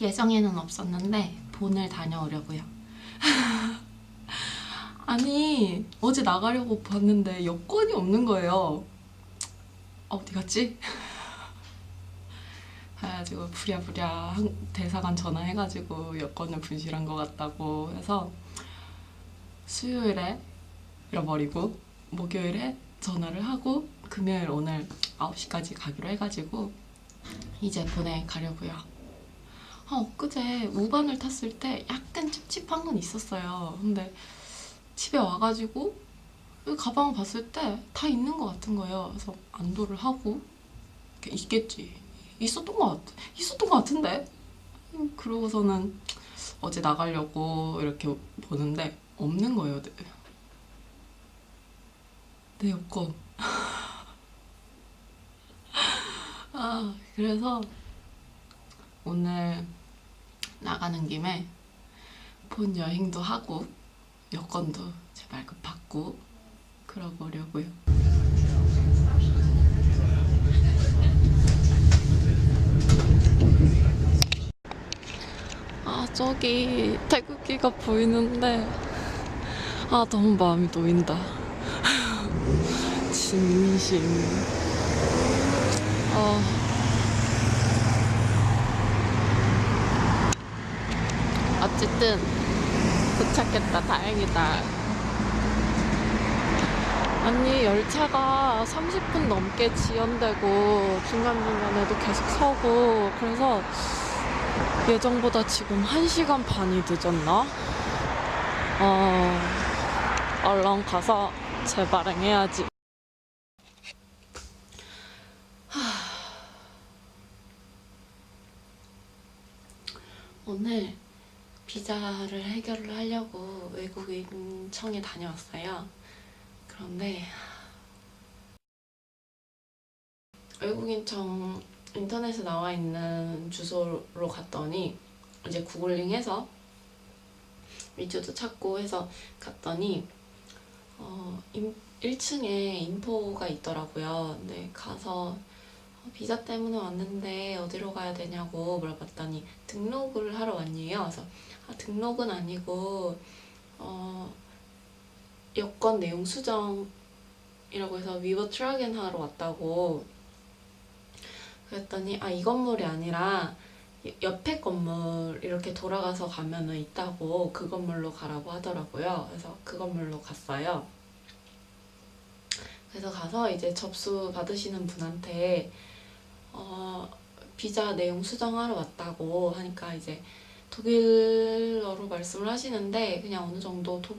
예정에는 없었는데 본을 다녀오려고요. 아니 어제 나가려고 봤는데 여권이 없는 거예요. 어디 갔지? 그래가지고 부랴부랴 한- 대사관 전화해가지고 여권을 분실한 것 같다고 해서 수요일에 잃어버리고 목요일에 전화를 하고 금요일 오늘 9시까지 가기로 해가지고 이제 보내 가려고요. 아, 엊그제 우반을 탔을 때 약간 찝찝한 건 있었어요. 근데 집에 와가지고 이 가방을 봤을 때 다 있는 것 같은 거예요. 그래서 안도를 하고 있겠지. 있었던 것 같, 있었던 것 같은데. 음, 그러고서는 어제 나가려고 이렇게 보는데 없는 거예요. 내, 내 여권. 아, 그래서 오늘 나가는 김에 본 여행도 하고 여권도 제발 급 받고 그러고려고요. 아 저기 태극기가 보이는데 아 너무 마음이 놓인다. 진심. 아. 어쨌든 도착했다. 다행이다. 아니 열차가 30분 넘게 지연되고 중간중간에도 계속 서고 그래서 예정보다 지금 1시간 반이 늦었나? 어, 얼른 가서 재발행해야지. 오늘 비자를 해결을 하려고 외국인 청에 다녀왔어요. 그런데 외국인청 인터넷에 나와 있는 주소로 갔더니 이제 구글링해서 위주도 찾고 해서 갔더니 어, 1층에 인포가 있더라고요. 근데 가서 어, 비자 때문에 왔는데 어디로 가야 되냐고 물어봤더니 등록을 하러 왔니에요. 그래서 아, 등록은 아니고 어, 여권 내용 수정이라고 해서 위버 트라겐 하러 왔다고 그랬더니 아 이 건물이 아니라 옆에 건물 이렇게 돌아가서 가면은 있다고 그 건물로 가라고 하더라고요. 그래서 그 건물로 갔어요. 그래서 가서 이제 접수 받으시는 분한테 어, 비자 내용 수정하러 왔다고 하니까 이제 독일어로 말씀을 하시는데 그냥 어느 정도 도,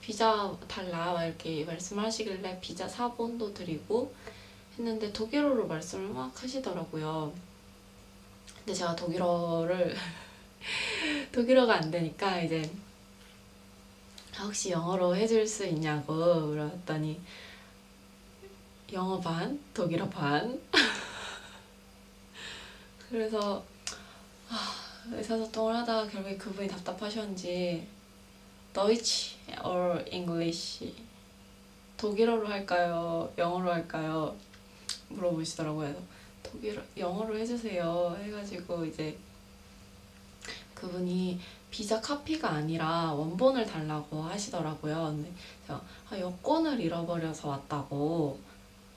비자 달라 막 이렇게 말씀을 하시길래 비자 사본도 드리고 했는데 독일어로 말씀을 막 하시더라고요. 근데 제가 독일어를 독일어가 안 되니까 이제 아, 혹시 영어로 해줄 수 있냐고 물어봤더니 영어 반, 독일어 반. 그래서 아, 의사소통을 하다가 결국에 그분이 답답하셨는지 Deutsch or English 독일어로 할까요? 영어로 할까요? 물어보시더라고요. 독일어 영어로 해주세요. 해가지고 이제 그분이 비자 카피가 아니라 원본을 달라고 하시더라고요. 근데 제가 아, 여권을 잃어버려서 왔다고.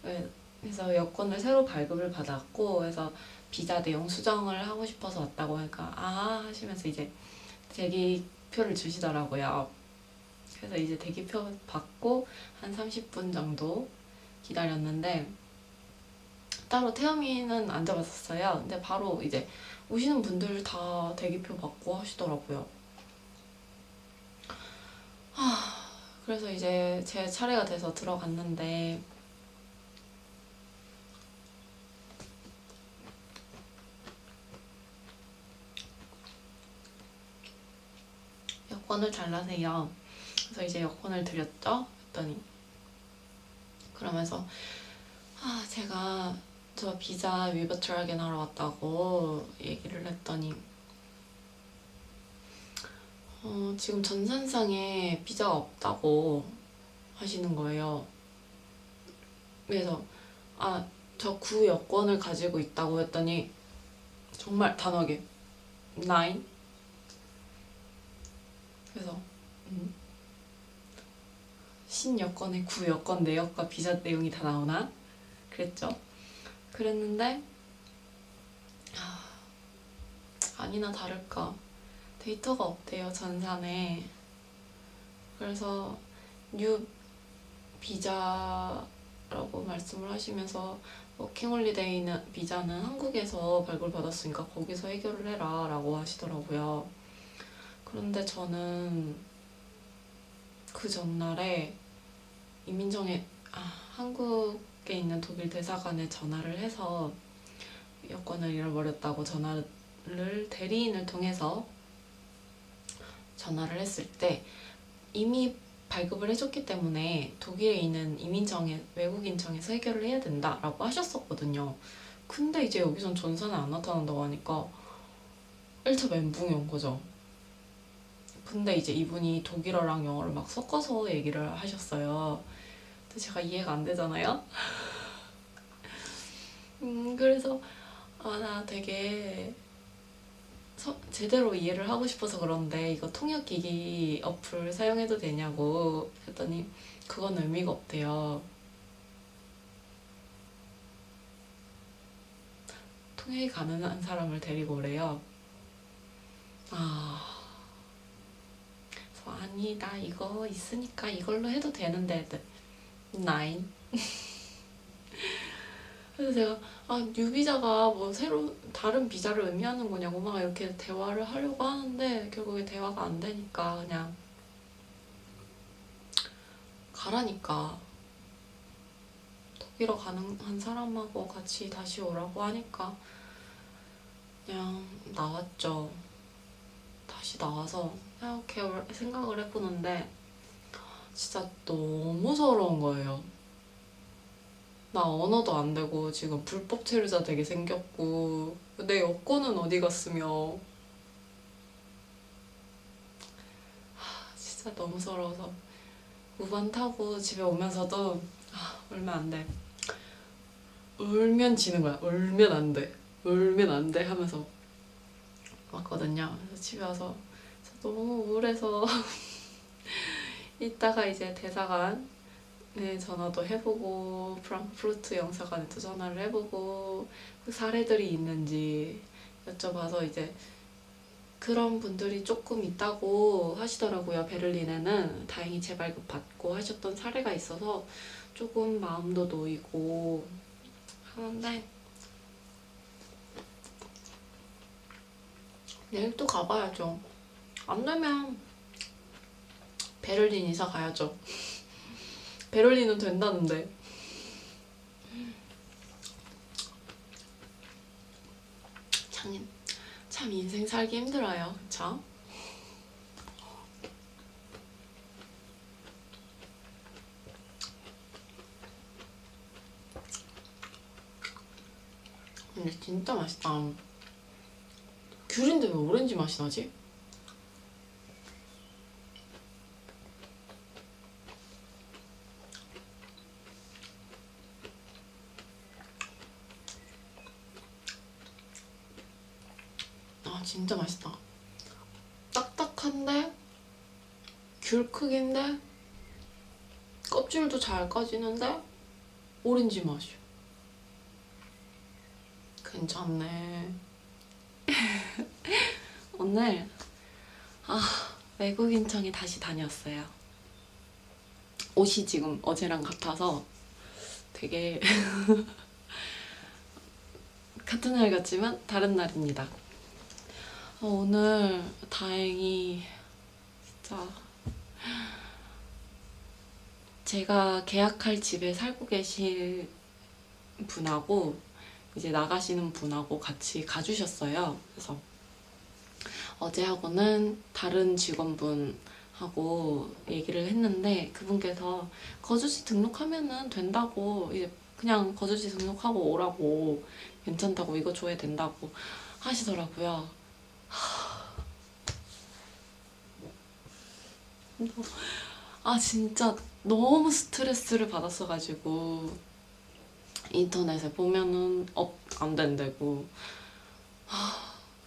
네, 그래서 여권을 새로 발급을 받았고, 그래서 비자 내용 수정을 하고 싶어서 왔다고 하니까 아 하시면서 이제 대기표를 주시더라고요. 그래서 이제 대기표 받고 한 30분 정도 기다렸는데 따로 태음이는 안 잡았었어요. 근데 바로 이제 오시는 분들 다 대기표 받고 하시더라고요. 하, 그래서 이제 제 차례가 돼서 들어갔는데 여권을 잘라세요. 그래서 이제 여권을 드렸죠. 했더니 그러면서 아 제가 저 비자 위버트라겐 하러 왔다고 얘기를 했더니 어, 지금 전산상에 비자가 없다고 하시는 거예요. 그래서 아 저 구 여권을 가지고 있다고 했더니 정말 단호하게 9 그래서 음. 신여권에 구여권 내역과 비자 내용이 다 나오나? 그랬죠? 그랬는데 아, 아니나 다를까. 데이터가 없대요 전산에. 그래서 뉴 비자라고 말씀을 하시면서 워킹홀리데이는 비자는 한국에서 발굴받았으니까 거기서 해결을 해라 라고 하시더라고요 그런데 저는 그 전날에 이민정에 아, 한국에 있는 독일 대사관에 전화를 해서 여권을 잃어버렸다고 전화를 대리인을 통해서 전화를 했을 때 이미 발급을 해줬기 때문에 독일에 있는 이민정에 외국인청에서 해결을 해야 된다라고 하셨었거든요. 근데 이제 여기선 전산에 안 나타난다고 하니까 1차 멘붕이 온 거죠. 근데 이제 이분이 독일어랑 영어를 막 섞어서 얘기를 하셨어요. 근데 제가 이해가 안 되잖아요. 음, 그래서 아, 나 되게 서- 제대로 이해를 하고 싶어서 그런데 이거 통역기기 어플 사용해도 되냐고 했더니 그건 의미가 없대요. 통역이 가능한 사람을 데리고 오래요. 아, 그래서 아니 나 이거 있으니까 이걸로 해도 되는데 나인. 그래서 제가 아 뉴비자가 뭐 새로 다른 비자를 의미하는 거냐고 막 이렇게 대화를 하려고 하는데 결국에 대화가 안 되니까 그냥 가라니까 독일어 가능한 사람하고 같이 다시 오라고 하니까 그냥 나왔죠. 다시 나와서 이렇게 생각을 해보는데 진짜 너무 서러운 거예요. 나 언어도 안 되고 지금 불법 체류자 되게 생겼고 내 여권은 어디 갔으며 하, 진짜 너무 서러워서 우반 타고 집에 오면서도 아 울면 안 돼. 울면 지는 거야. 울면 안 돼. 울면 안 돼 하면서 왔거든요. 그래서 집에 와서 너무 우울해서 이따가 이제 대사관 네, 전화도 해보고 프랑크푸르트 영사관에도 전화를 해보고 그 사례들이 있는지 여쭤봐서 이제 그런 분들이 조금 있다고 하시더라고요. 베를린에는 다행히 재발급 받고 하셨던 사례가 있어서 조금 마음도 놓이고 하는데 내일 또 가봐야죠. 안 되면 베를린 이사 가야죠. 베를린은 된다는데. 참, 참 인생 살기 힘들어요. 그쵸? 근데 진짜 맛있다. 귤인데 왜 오렌지 맛이 나지? 아 진짜 맛있다. 딱딱한데 귤 크기인데 껍질도 잘 까지는데 오렌지 맛이야. 괜찮네. 오늘 아 외국인청에 다시 다녔어요. 옷이 지금 어제랑 같아서 되게 같은 날 같지만 다른 날입니다. 어, 오늘 다행히 진짜 제가 계약할 집에 살고 계신 분하고 이제 나가시는 분하고 같이 가주셨어요. 그래서 어제하고는 다른 직원분하고 얘기를 했는데 그분께서 거주지 등록하면은 된다고 이제 그냥 거주지 등록하고 오라고 괜찮다고 이거 줘야 된다고 하시더라고요. 아 진짜 너무 스트레스를 받았어가지고 인터넷에 보면은 업 안 된다고. 하,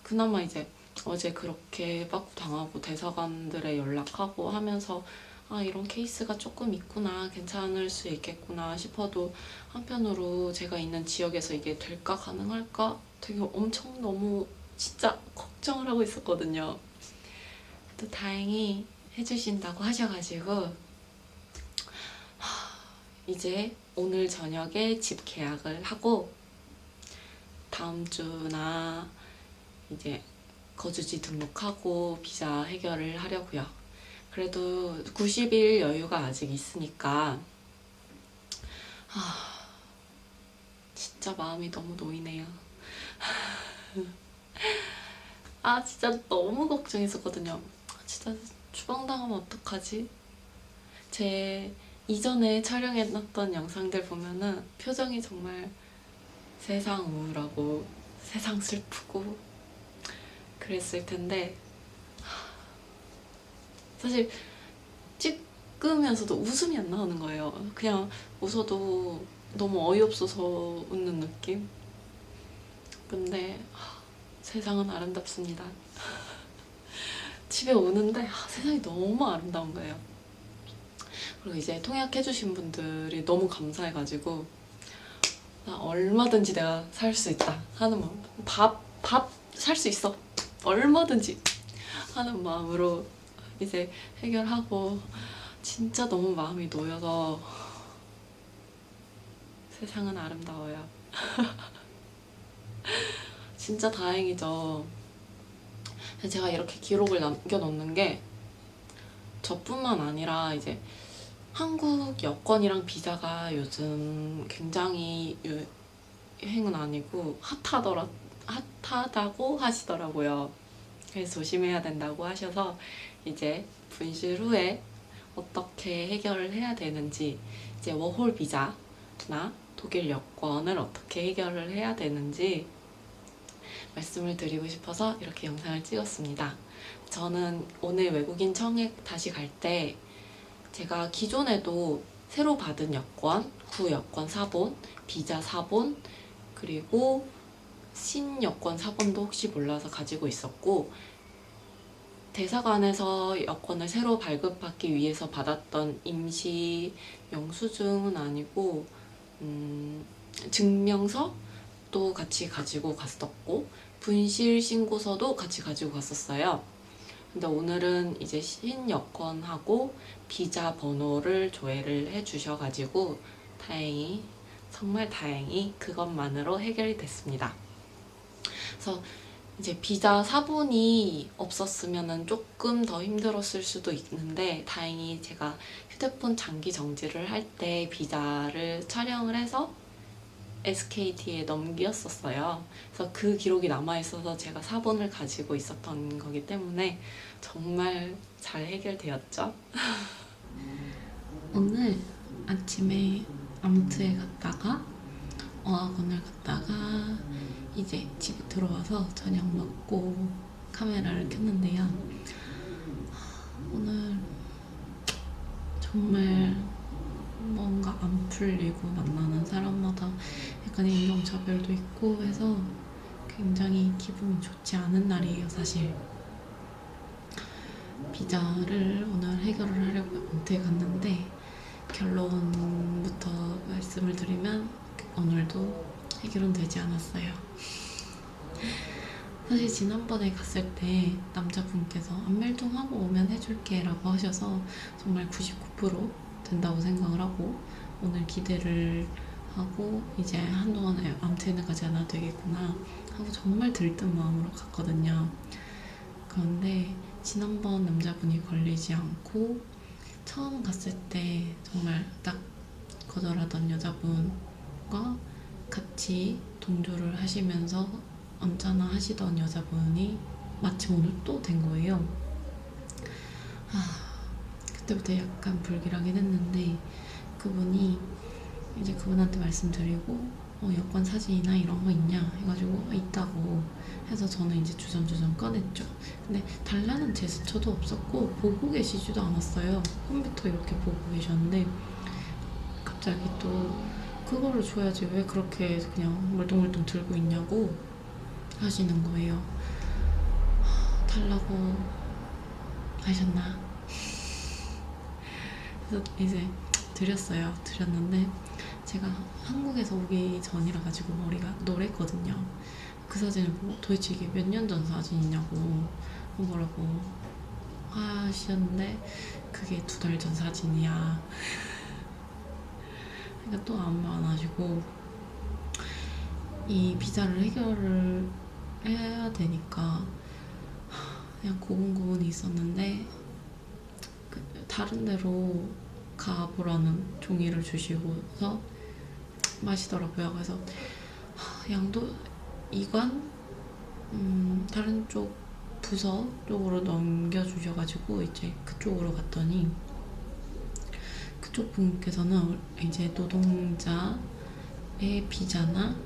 그나마 이제 어제 그렇게 빠꾸 당하고 대사관들에 연락하고 하면서 아 이런 케이스가 조금 있구나 괜찮을 수 있겠구나 싶어도 한편으로 제가 있는 지역에서 이게 될까 가능할까? 되게 엄청 너무 진짜 걱정을 하고 있었거든요. 또 다행히 해주신다고 하셔가지고 하, 이제 오늘 저녁에 집 계약을 하고 다음 주나 이제 거주지 등록하고 비자 해결을 하려고요. 그래도 90일 여유가 아직 있으니까 아 진짜 마음이 너무 놓이네요. 아 진짜 너무 걱정했었거든요. 아, 진짜 추방당하면 어떡하지? 제 이전에 촬영해놨던 영상들 보면은 표정이 정말 세상 우울하고 세상 슬프고 그랬을 텐데 하, 사실 찍으면서도 웃음이 안 나오는 거예요. 그냥 웃어도 너무 어이없어서 웃는 느낌? 근데 하, 세상은 아름답습니다. 집에 오는데 하, 세상이 너무 아름다운 거예요. 그리고 이제 통역해주신 분들이 너무 감사해가지고 나 얼마든지 내가 살 수 있다 하는 마음 밥, 밥 살 수 있어 얼마든지 하는 마음으로 이제 해결하고 진짜 너무 마음이 놓여서 세상은 아름다워요 진짜 다행이죠 제가 이렇게 기록을 남겨놓는 게 저뿐만 아니라 이제 한국 여권이랑 비자가 요즘 굉장히 유행은 아니고 핫하더라 핫하다고 하시더라고요. 그래서 조심해야 된다고 하셔서 이제 분실 후에 어떻게 해결을 해야 되는지 이제 워홀 비자나 독일 여권을 어떻게 해결을 해야 되는지 말씀을 드리고 싶어서 이렇게 영상을 찍었습니다. 저는 오늘 외국인 청액 다시 갈 때 제가 기존에도 새로 받은 여권, 구 여권 사본, 비자 사본, 그리고 신 여권 사본도 혹시 몰라서 가지고 있었고 대사관에서 여권을 새로 발급받기 위해서 받았던 임시 영수증은 아니고 음, 증명서도 같이 가지고 갔었고 분실 신고서도 같이 가지고 갔었어요. 근데 오늘은 이제 신 여권하고 비자 번호를 조회를 해 주셔가지고 다행히 정말 다행히 그것만으로 해결이 됐습니다. 그래서 이제 비자 사본이 없었으면 조금 더 힘들었을 수도 있는데 다행히 제가 휴대폰 장기 정지를 할 때 비자를 촬영을 해서 SKT에 넘겼었어요. 그래서 그 기록이 남아있어서 제가 사본을 가지고 있었던 거기 때문에 정말 잘 해결되었죠. 오늘 아침에 암트에 갔다가 어학원을 갔다가 이제 집에 들어와서 저녁 먹고 카메라를 켰는데요. 오늘 정말 뭔가 안 풀리고 만나는 사람마다 약간 인종차별도 있고 해서 굉장히 기분이 좋지 않은 날이에요, 사실. 비자를 오늘 해결을 하려고 엄태에 갔는데 결론부터 말씀을 드리면 오늘도 해결은 되지 않았어요. 사실 지난번에 갔을 때 남자분께서 안멜동하고 오면 해줄게 라고 하셔서 정말 99% 된다고 생각을 하고 오늘 기대를 하고 이제 한동안 암트에는 가지 않아도 되겠구나 하고 정말 들뜬 마음으로 갔거든요. 그런데 지난번 남자분이 걸리지 않고 처음 갔을 때 정말 딱 거절하던 여자분과 같이 동조를 하시면서 언짢아 하시던 여자분이 마침 오늘 또 된 거예요. 아, 그때부터 약간 불길하긴 했는데 그분이 이제 그분한테 말씀드리고 어, 여권 사진이나 이런 거 있냐 해가지고 어, 있다고 해서 저는 이제 주전주전 꺼냈죠. 근데 달라는 제스처도 없었고 보고 계시지도 않았어요. 컴퓨터 이렇게 보고 계셨는데 갑자기 또 그거를 줘야지 왜 그렇게 그냥 멀뚱멀뚱 들고 있냐고 하시는 거예요. 하, 가려고 하셨나? 그래서 이제 드렸어요. 드렸는데 제가 한국에서 오기 전이라 가지고 머리가 노랬거든요. 그 사진을 보고 도대체 이게 몇 년 전 사진이냐고 뭐라고 하셨는데 그게 두 달 전 사진이야. 그러니까 또 아무 말안 하시고 이 비자를 해결을 해야 되니까 그냥 고분고분이 있었는데 그 다른 데로 가보라는 종이를 주시고서 마시더라고요. 그래서 하, 양도 이관 음, 다른 쪽 부서 쪽으로 넘겨주셔가지고 이제 그쪽으로 갔더니 그쪽 분께서는 이제 노동자의 비자나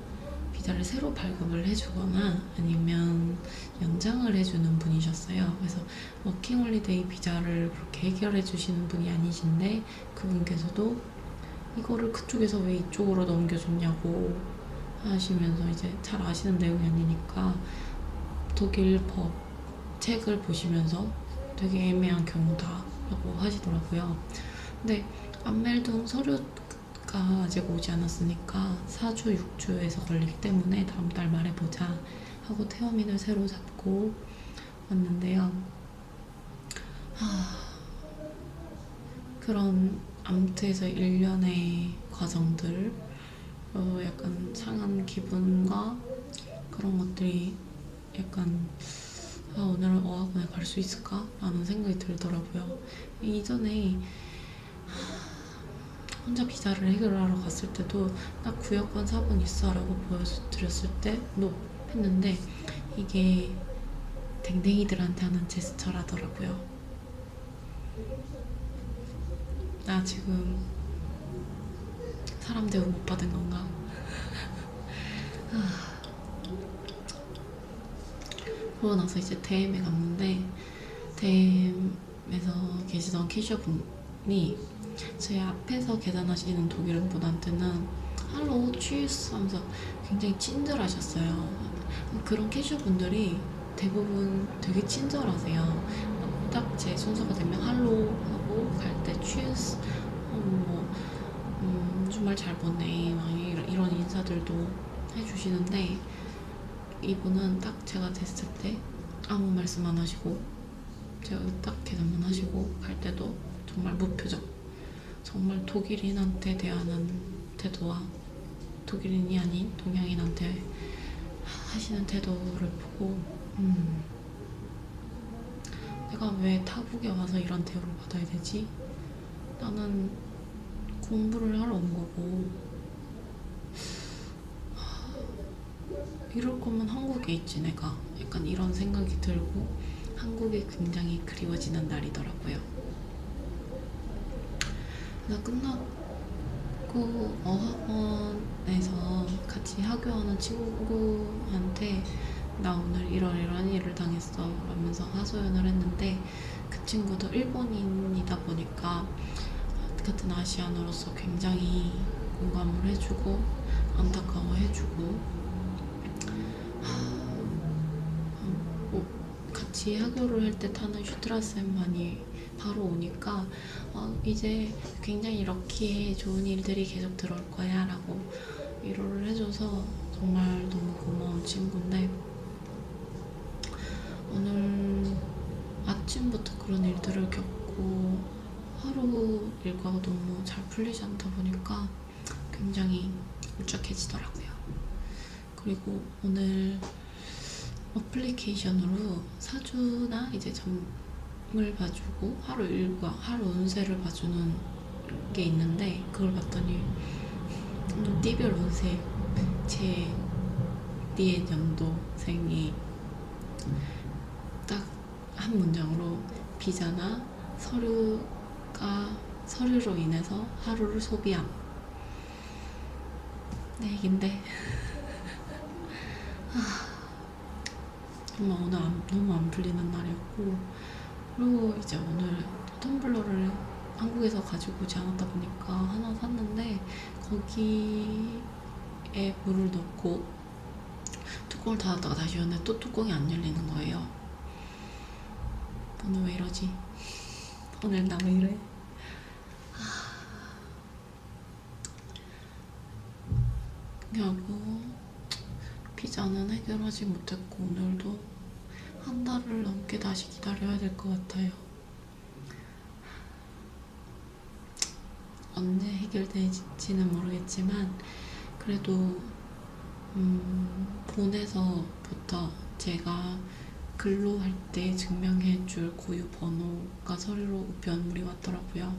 비자를 새로 발급을 해주거나 아니면 연장을 해주는 분이셨어요. 그래서 워킹홀리데이 비자를 그렇게 해결해 주시는 분이 아니신데 그분께서도 이거를 그쪽에서 왜 이쪽으로 넘겨줬냐고 하시면서 이제 잘 아시는 내용이 아니니까 독일 법 책을 보시면서 되게 애매한 경우다라고 하시더라고요. 근데 안멜동 서류 가 아직 오지 않았으니까 4주, 6주에서 걸리기 때문에 다음 달 말에 보자 하고 태어민을 새로 잡고 왔는데요. 하, 그런 암트에서 일련의 과정들, 어, 약간 상한 기분과 그런 것들이 약간 아, 오늘 어학원에 갈 수 있을까? 라는 생각이 들더라고요. 이전에 혼자 비자를 해결하러 갔을 때도 나 구역권 4번 있어 라고 보여드렸을 때노 했는데 이게 댕댕이들한테 하는 제스처라더라고요. 나 지금 사람 대우 못 받은 건가? 아. 그러고 나서 이제 대엠에 갔는데 대엠에서 계시던 캐셔분 이제 앞에서 계산하시는 독일 분한테는 할로 취스 하면서 굉장히 친절하셨어요. 그런 캐셔분들이 대부분 되게 친절하세요. 딱 제 순서가 되면 할로 하고 갈 때 취스 어, 뭐 음, 주말 잘 보내 막 이런 인사들도 해주시는데 이분은 딱 제가 됐을 때 아무 말씀 안 하시고 제가 딱 계산만 하시고 갈 때도 정말 무표정 정말 독일인한테 대하는 태도와 독일인이 아닌 동양인한테 하시는 태도를 보고 음, 내가 왜 타국에 와서 이런 대우를 받아야 되지? 나는 공부를 하러 온 거고 이럴 거면 한국에 있지 내가 약간 이런 생각이 들고 한국이 굉장히 그리워지는 날이더라고요. 나 끝나고 어학원에서 같이 하교하는 친구한테 나 오늘 이런 이런 일을 당했어 라면서 하소연을 했는데 그 친구도 일본인이다 보니까 같은 아시안으로서 굉장히 공감을 해주고 안타까워 해주고 뭐 같이 학교를 할 때 타는 슈트라센만이 바로 오니까 어, 이제 굉장히 럭키해 좋은 일들이 계속 들어올 거야 라고 위로를 해줘서 정말 너무 고마운 친구인데 오늘 아침부터 그런 일들을 겪고 하루 일과가 너무 잘 풀리지 않다 보니까 굉장히 울적해지더라고요. 그리고 오늘 어플리케이션으로 사주나 이제 점 을 봐주고 하루 일과, 하루 운세를 봐주는 게 있는데 그걸 봤더니 띠별 운세 제 띠의 연도생이 딱 한 문장으로 비자나 서류가 서류로 인해서 하루를 소비함. 내 얘긴데 정말 오늘 안- 너무 안 풀리는 날이었고 그리고 이제 오늘 텀블러를 한국에서 가지고 오지 않았다 보니까 하나 샀는데 거기에 물을 넣고 뚜껑을 닫았다가 다시 열는데 또 뚜껑이 안 열리는 거예요. 오늘 왜 이러지? 오늘 나 왜 이래? 결국 비자는 해결하지 못했고 오늘도 한 달을 넘게 다시 기다려야 될 것 같아요. 언제 해결될지는 모르겠지만 그래도 음, 본에서부터 제가 근로할 때 증명해줄 고유 번호가 서류로 우편물이 왔더라고요.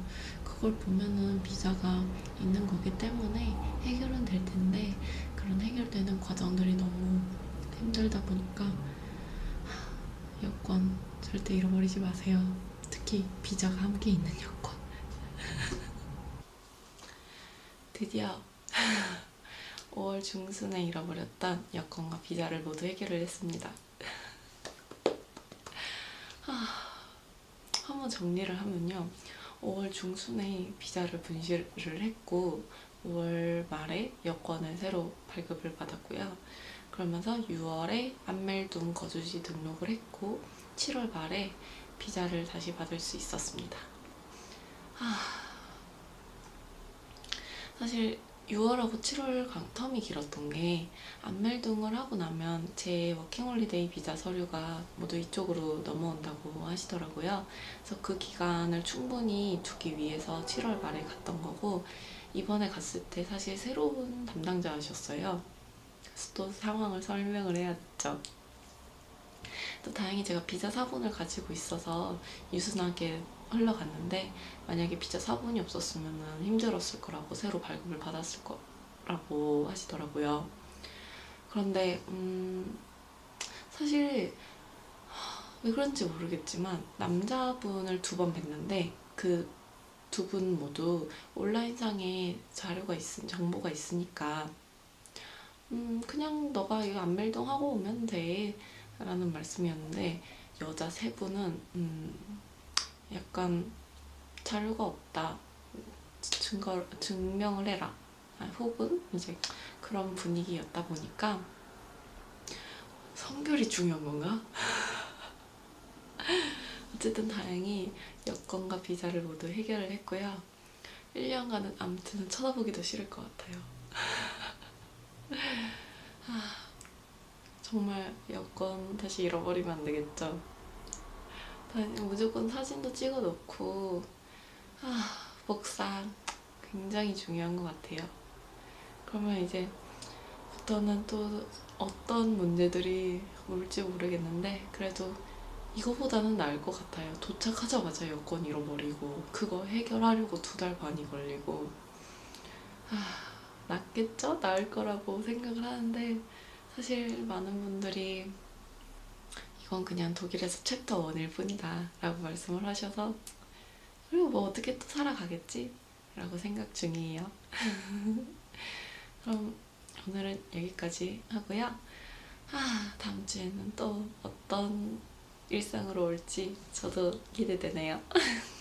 그걸 보면은 비자가 있는 거기 때문에 해결은 될 텐데 그런 해결되는 과정들이 너무 힘들다 보니까 하, 여권 절대 잃어버리지 마세요. 특히 비자가 함께 있는 여권. 드디어 5월 중순에 잃어버렸던 여권과 비자를 모두 해결을 했습니다. 아, 한번 정리를 하면요. 5월 중순에 비자를 분실을 했고 5월 말에 여권을 새로 발급을 받았고요. 그러면서 6월에 안멜동 거주지 등록을 했고 7월 말에 비자를 다시 받을 수 있었습니다. 아, 사실 6월하고 7월 강- 텀이 길었던 게 안멜동을 하고 나면 제 워킹홀리데이 비자 서류가 모두 이쪽으로 넘어온다고 하시더라고요. 그래서 그 기간을 충분히 두기 위해서 7월 말에 갔던 거고 이번에 갔을 때 사실 새로운 담당자셨어요. 또 상황을 설명을 해야 됐죠. 또 다행히 제가 비자 사본을 가지고 있어서 유순하게 흘러갔는데 만약에 비자 사본이 없었으면 힘들었을 거라고 새로 발급을 받았을 거라고 하시더라고요. 그런데 음, 사실 하, 왜 그런지 모르겠지만 남자분을 두 번 뵀는데 그 두 분 모두 온라인상에 자료가 있은 정보가 있으니까 음 그냥 너가 이거 안멜동 하고 오면 돼 라는 말씀이었는데 여자 세 분은 음 약간 자료가 없다 증거 증명을 해라 아, 혹은 이제 그런 분위기였다 보니까 성별이 중요한 건가? 어쨌든 다행히 여권과 비자를 모두 해결을 했고요. 1년간은 아무튼 쳐다보기도 싫을 것 같아요. 아, 정말 여권 다시 잃어버리면 안 되겠죠? 다- 무조건 사진도 찍어 놓고 아, 복사 굉장히 중요한 것 같아요. 그러면 이제 부터는 또 어떤 문제들이 올지 모르겠는데 그래도 이거보다는 나을 것 같아요. 도착하자마자 여권 잃어버리고 그거 해결하려고 두 달 반이 걸리고 아, 낫겠죠? 나을 거라고 생각을 하는데 사실 많은 분들이 이건 그냥 독일에서 챕터 1일 뿐이다 라고 말씀을 하셔서 그리고 뭐 어떻게 또 살아가겠지? 라고 생각 중이에요. 그럼 오늘은 여기까지 하고요. 아, 다음 주에는 또 어떤 일상으로 올지 저도 기대되네요.